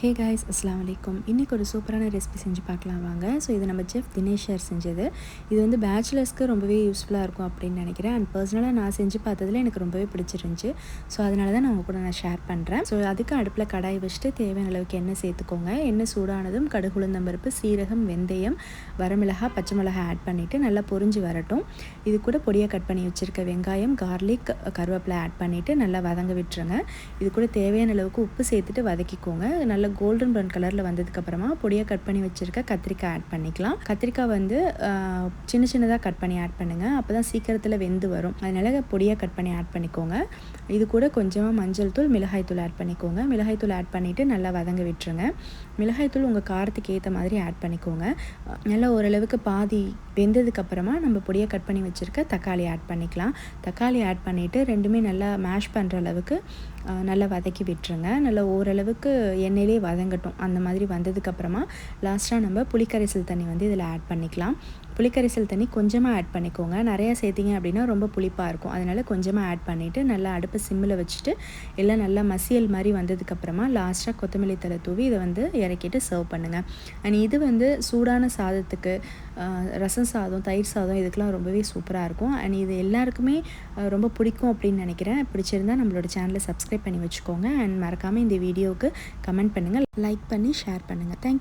Hey guys அஸ்லாம் வலைக்கும் இன்றைக்கி ஒரு சூப்பரான ரெசிபி செஞ்சு பார்க்கலாம் வாங்க. ஸோ இது நம்ம செஃப் தினேஷ் செஞ்சது. இது வந்து பேச்சுலர்ஸ்க்கு ரொம்பவே யூஸ்ஃபுல்லாக இருக்கும் அப்படின்னு நினைக்கிறேன். அண்ட் பர்சனலாக நான் செஞ்சு பார்த்ததுல எனக்கு ரொம்பவே பிடிச்சிருந்துச்சு. ஸோ அதனால தான் நான் உங்க கூட நான் ஷேர் பண்ணுறேன் ஸோ அதுக்கு அடுப்பில் கடாய் வச்சுட்டு தேவையான அளவுக்கு எண்ணெய் சேர்த்துக்கோங்க. எண்ணெய் சூடானதும் கடுகுளுந்தம்பருப்பு சீரகம் வெந்தயம் வரமிளகா பச்சை மிளகா ஆட் பண்ணிவிட்டு நல்லா பொரிஞ்சு வரட்டும். இது கூட பொடியாக கட் பண்ணி வச்சுருக்க வெங்காயம் கார்லிக் கருவேப்பிலை ஆட் பண்ணிவிட்டு நல்லா வதங்க விட்டுருங்க. இது கூட தேவையான அளவுக்கு உப்பு சேர்த்துட்டு வதக்கிக்கோங்க. நல்லா கோல்டன் ப்ரௌன் கலரில் வந்ததுக்கப்புறமா பொடியாக கட் பண்ணி வச்சுருக்க கத்திரிக்காய் ஆட் பண்ணிக்கலாம். கத்திரிக்காய் வந்து சின்ன சின்னதாக கட் பண்ணி ஆட் பண்ணுங்கள் அப்போ தான் சீக்கிரத்தில் வெந்து வரும். அதனால் பொடியாக கட் பண்ணி ஆட் பண்ணிக்கோங்க. இது கூட கொஞ்சமாக மஞ்சள் தூள் மிளகாய் தூள் ஆட் பண்ணிக்கோங்க. மிளகாய் தூள் ஆட் பண்ணிவிட்டு நல்லா வதங்க விட்டுருங்க. மிளகாய் தூள் உங்கள் காரத்துக்கு ஏற்ற மாதிரி ஆட் பண்ணிக்கோங்க. நல்லா ஓரளவுக்கு பாதி வெந்ததுக்கப்புறமா நம்ம பொடியாக கட் பண்ணி வச்சுருக்க தக்காளி ஆட் பண்ணிக்கலாம். தக்காளி ஆட் பண்ணிவிட்டு ரெண்டுமே நல்லா மேஷ் பண்ணுற அளவுக்கு நல்லா வதக்கி விட்டுருங்க. நல்லா ஓரளவுக்கு எண்ணெயிலே வதங்கட்டும். அந்த மாதிரி வந்ததுக்கப்புறமா லாஸ்ட்டாக நம்ம புளிக்கரைசல் தண்ணி வந்து இதில் ஆட் பண்ணிக்கலாம். புளிக்கரைசல் தண்ணி கொஞ்சமாக ஆட் பண்ணிக்கோங்க. நிறையா சேர்த்திங்க அப்படின்னா ரொம்ப புளிப்பாக இருக்கும். அதனால் கொஞ்சமாக ஆட் பண்ணிவிட்டு நல்லா அடுப்பை சிம்மில் வச்சுட்டு எல்லாம் நல்லா மசியல் மாதிரி வந்ததுக்கப்புறமா லாஸ்ட்டாக கொத்தமல்லி தலை தூவி இதை வந்து இறக்கிட்டு சர்வ் பண்ணுங்கள் அண்ட் இது வந்து சூடான சாதத்துக்கு ரசம் சாதம் தயிர் சாதம் இதுக்கெலாம் ரொம்பவே சூப்பராக இருக்கும். அண்ட் இது எல்லாருக்குமே ரொம்ப பிடிக்கும் அப்படின்னு நினைக்கிறேன். பிடிச்சிருந்தால் நம்மளோட சேனலை சப்ஸ்கிரைப் பண்ணி வச்சுக்கோங்க. அண்ட் மறக்காமல் இந்த வீடியோவுக்கு கமெண்ட் பண்ணுங்கள் லைக் பண்ணி ஷேர் பண்ணுங்கள் தேங்க்